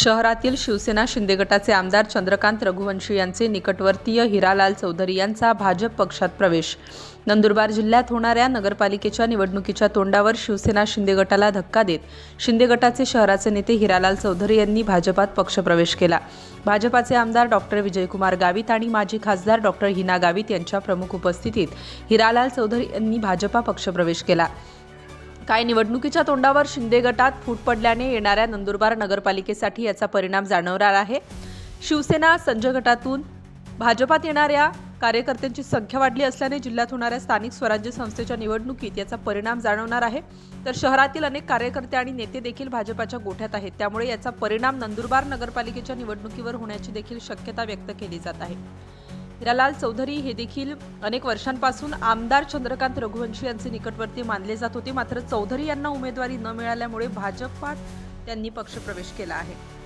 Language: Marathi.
शहरातील शिवसेना शिंदे गटाचे आमदार चंद्रकांत रघुवंशी यांचे निकटवर्तीय हिरालाल चौधरी यांचा भाजप पक्षात प्रवेश. नंदुरबार जिल्ह्यात होणाऱ्या नगरपालिकेच्या निवडणुकीच्या तोंडावर शिवसेना शिंदे गटाला धक्का देत शिंदे गटाचे शहराचे नेते हिरालाल चौधरी यांनी भाजपात पक्षप्रवेश केला. भाजपाचे आमदार डॉक्टर विजयकुमार गावित आणि माजी खासदार डॉक्टर हिना गावित यांच्या प्रमुख उपस्थितीत हिरालाल चौधरी यांनी भाजपा पक्षप्रवेश केला. काय निवडणुकीच्या तोंडावर शिंदे गटात फूट पडल्याने येणाऱ्या नंदुरबार नगरपालिकेसाठी याचा परिणाम जाणवणार आहे. शिवसेना संजय गटातून भाजपात येणाऱ्या कार्यकर्त्यांची संख्या वाढली असल्याने जिल्ह्यात होणाऱ्या स्थानिक स्वराज्य संस्थेच्या निवडणुकीत याचा परिणाम जाणवणार आहे. तर शहरातील अनेक कार्यकर्ते आणि नेते देखील भाजपाच्या गोठ्यात आहेत. त्यामुळे याचा परिणाम नंदुरबार नगरपालिकेच्या निवडणुकीवर होण्याची देखील शक्यता व्यक्त केली जात आहे. हिरालाल चौधरी हे देखील अनेक वर्षांपासून आमदार चंद्रकांत रघुवंशी यांचे निकटवर्ती मानले जात होते. मात्र चौधरी यांना उमेदवारी न मिळाल्यामुळे भाजपात त्यांनी पक्षप्रवेश केला आहे.